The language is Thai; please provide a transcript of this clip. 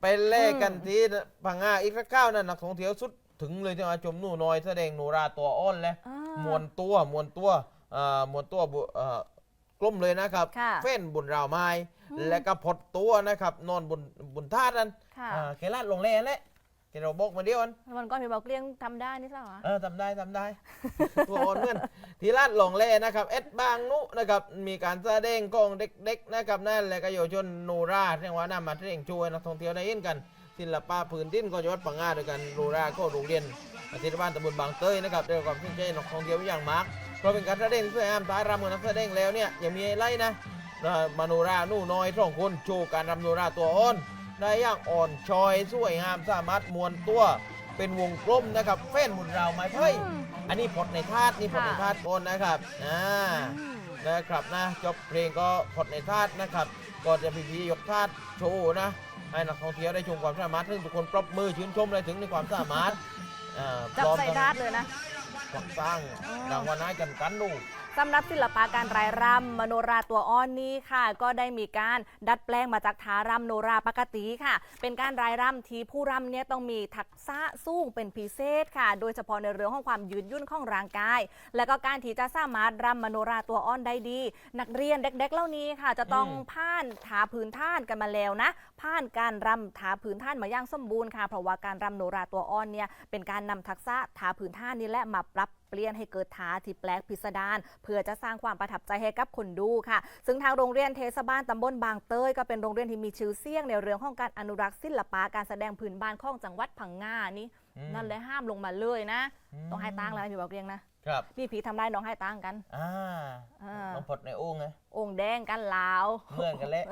ไปแลกกันที่พังงาอีกสักก้าวนั่นนักท่องเที่ยวสุดถึงเลยที่มาชมหนูน้อยแสดงโนราตัวอ้อนแล้วอ่ามวนตัวมวนตัวเอ่อมวนตัวบุเอ่อกลุ่มเลยนะครับ ค่ะเฟ้นบุญราวไม้และก็พดตัวนะครับ นอนบนบนท่านั้นค่ะ อ่าเคลาดลงแร่แหละ แกเราบอกมาเดียวอันวันก่อนพี่บอกเลี้ยงทำได้นี่ใช่เหรอเออทำได้ทำได้ ตัวอ่อนเหมือนทีลาดหลงแร่นะครับ เอ็ดบางนุนะครับมีการแสดงกองเด็กๆนะครับนั่นแหละก็เยาวชนโนราเรียกว่านำมาเร่งช่วยนักท่องเที่ยวได้เห็นกันศิลปะพื้นดินก็จังหวัดปังงาด้วยกันโนราก็โรงเรียนเทศบาลตำบลบางเตยนะครับได้รับความสนใจนักท่องเที่ยวอย่างมากเพราะเป็นการแสดงที่สวยงามท้ายรำกับนักแสดงแล้วเนี่ยยังมีไฮไลท์นะนะมาโนราหนู่น้อยสองคนโชว์การรำโนราตัวอ่อน ได้อย่างอ่อนชอยสวยงามสามารถมวนตัวเป็นวงกลมนะครับเฟ้นหมุนราวไม้ไผ่อืมอันนี้พดในธาตุนี่พดในค่ะธาตุบนนะครับอ่าอืมนะครับนะจบเพลงก็พดในธาตุนะครับก่อนจะพิธียกธาตุโชว์นะให้นักท่องเที่ยวได้ชมความสามารถซึ่งทุกคนปรบมือชื่นชมเลยถึงในความสามารถอ่าจับพร้อมใส่ทั้งดาดเลยนะหวังสร้างอ๋อรางวัลให้กันกันดูสำหรับศิลปะการรายรำมโนราตัวอ้อนนี้ค่ะ ก็ได้มีการดัดแปลงมาจากทารำโนราปกติค่ะ เป็นการรายรำที่ผู้รำเนี่ยต้องมีทักษะสูงเป็นพิเศษค่ะ โดยเฉพาะในเรื่องของความยืดยุ่นของร่างกาย และก็การที่จะสามารถรำมโนราตัวอ้อนได้ดี นักเรียนเด็กๆเหล่านี้ค่ะ จะต้องผ่านถาพื้นท่านกันมาแล้วนะผ่านการรำถาพื้นท่านมาอย่างสมบูรณ์ค่ะเพราะว่าการรำโนราตัวอ้อนเนี่ยเป็นการนำทักษะถาพื้นท่านนี้แหละมาปรับ เปลี่ยนให้เกิดถาที่แปลกพิสดารเพื่อจะสร้างความประทับใจให้กับคนดูค่ะ ซึ่งทางโรงเรียนเทศบาลตำบลบางเตยก็เป็นโรงเรียนที่มีชื่อเสียงในเรื่องของการอนุรักษ์ศิลปะการแสดงพื้นบ้านของจังหวัดพังงานี่อืมนั่นเลยห้ามลงมาเลยนะมต้องให้ตังแล้วนะพี่บอกเรียงนะครับนี่ผีทำลายน้องให้ตังกันอ่าอ่าต้องพดในโอ่งไงองค์แดงกันลาวเหมือนกันแหละ